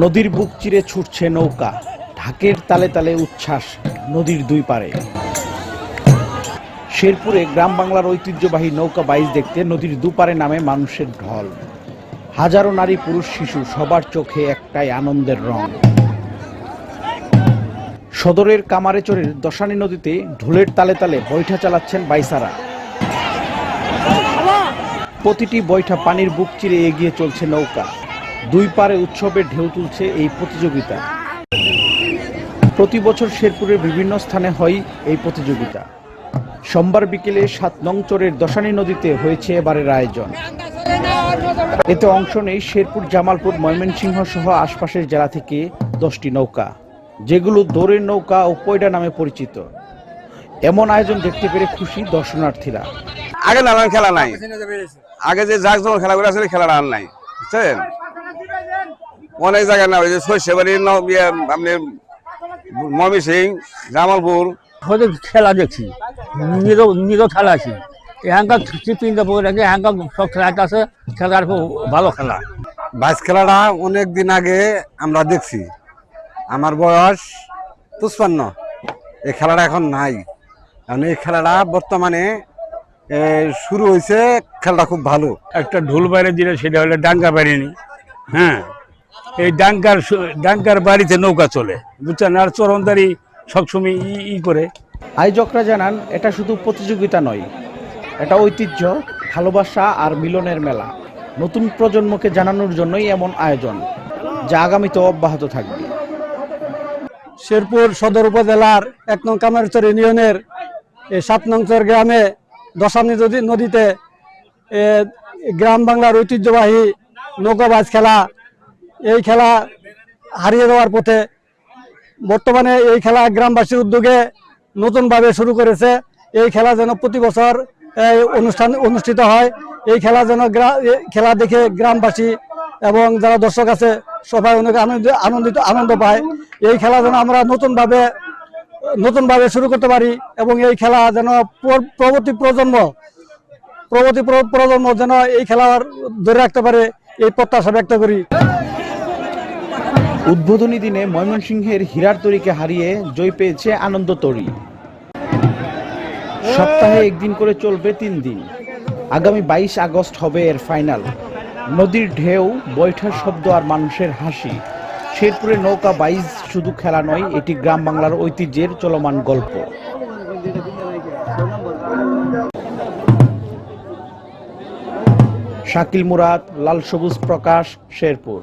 নদীর বুক চিরে ছুটছে নৌকা। ঢাকের তালে তালে উচ্ছ্বাস নদীর দুই পারে। শেরপুরে গ্রাম বাংলার ঐতিহ্যবাহী নৌকা বাইচ দেখতে নদীর দুপারে নামে মানুষের ঢল। হাজারো নারী পুরুষ শিশু সবার চোখে একটাই আনন্দের রং। সদরের কামারেচরের দশানী নদীতে ঢোলের তালে তালে বৈঠা চালাচ্ছেন বাইসারা। প্রতিটি বৈঠা পানির বুক চিরে এগিয়ে চলছে নৌকা। দুই পারে উৎসবের ঢেউ তুলছে এই প্রতিযোগিতা। প্রতি বছর শেরপুরের বিভিন্ন স্থানে হয় এই প্রতিযোগিতা। সোমবার বিকেলে সাত নং চরের দশানী নদীতে হয়েছে এবারের আয়োজন। এতে অংশ নেই শেরপুর, জামালপুর, ময়মনসিংহ সহ আশপাশের জেলা থেকে দশটি নৌকা, যেগুলো দৌড়ের নৌকা ও পয়ডা নামে পরিচিত। এমন আয়োজন দেখতে পেরে খুশি দর্শনার্থীরা। আগে নানান খেলা নাই। আগে যে যাক যখন খেলাগুলো খেলাটা আর নাই। বুঝছেন? অনেক জায়গায় না ওই যে শস্যবাড়ি আপনি মমি সিং জামালপুর। হয়তো খেলা দেখছি নিজেও নিজেও খেলা আছে। এখানকার চিপিংটা পরে রাখে এখানকার সব খেলা আছে খেলার ভালো খেলা। বাইস খেলাটা অনেক দিন আগে আমরা দেখছি। আমার বয়স পুষ্পান্ন এই খেলাটা এখন নাই। কারণ এই খেলাটা বর্তমানে শুরু হয়েছে খেলাটা খুব ভালো। একটা ঢোল বাইরে দিলে সেটা হলে ডাঙ্গা বাড়িনি হ্যাঁ। এই ডাঙ্গার ডাঙ্গার বাড়িতে নৌকা চলে। বুঝছেন? আর চরণদারি সবসময় ই ই করে। আয়োজকরা জানান এটা শুধু প্রতিযোগিতা নয় এটা ঐতিহ্য ভালোবাসা আর মিলনের মেলা। নতুন প্রজন্মকে জানানোর জন্যই এমন আয়োজন যা আগামীতে অব্যাহত থাকবে। শেরপুর সদর উপজেলার এক নং কামারচর ইউনিয়নের এই সাত নংচর গ্রামে দশামী নদী নদীতে এ, গ্রাম বাংলার ঐতিহ্যবাহী নৌকাবাজ খেলা এই খেলা হারিয়ে দেওয়ার পথে বর্তমানে এই খেলা গ্রামবাসীর উদ্যোগে নতুনভাবে শুরু করেছে। এই খেলা যেন প্রতি বছর অনুষ্ঠান অনুষ্ঠিত হয়। এই খেলা যেন খেলা দেখে গ্রামবাসী এবং যারা দর্শক আছে সবাই অনেক আনন্দ, আনন্দিত, আনন্দ পায়। এই খেলা যেন আমরা নতুনভাবে নতুনভাবে শুরু করতে পারি এবং এই খেলা যেন পর- পরবর্তী প্রজন্ম, পরবর্তী প্র- প্রজন্ম যেন এই খেলার ধরে রাখতে পারে, এই প্রত্যাশা ব্যক্ত করি। উদ্বোধনী দিনে ময়মনসিংহের হীরার তরীকে হারিয়ে জয় পেয়েছে আনন্দ তরী। সপ্তাহে একদিন করে চলবে তিন দিন। আগামী বাইশ আগস্ট হবে এর ফাইনাল। নদীর ঢেউ, বৈঠার শব্দ আর মানুষের হাসি। শেরপুরে নৌকা বাইজ শুধু খেলা নয়, এটি গ্রাম বাংলার ঐতিহ্যের চলমান গল্প। শাকিল মুরাদ, লাল সবুজ প্রকাশ, শেরপুর।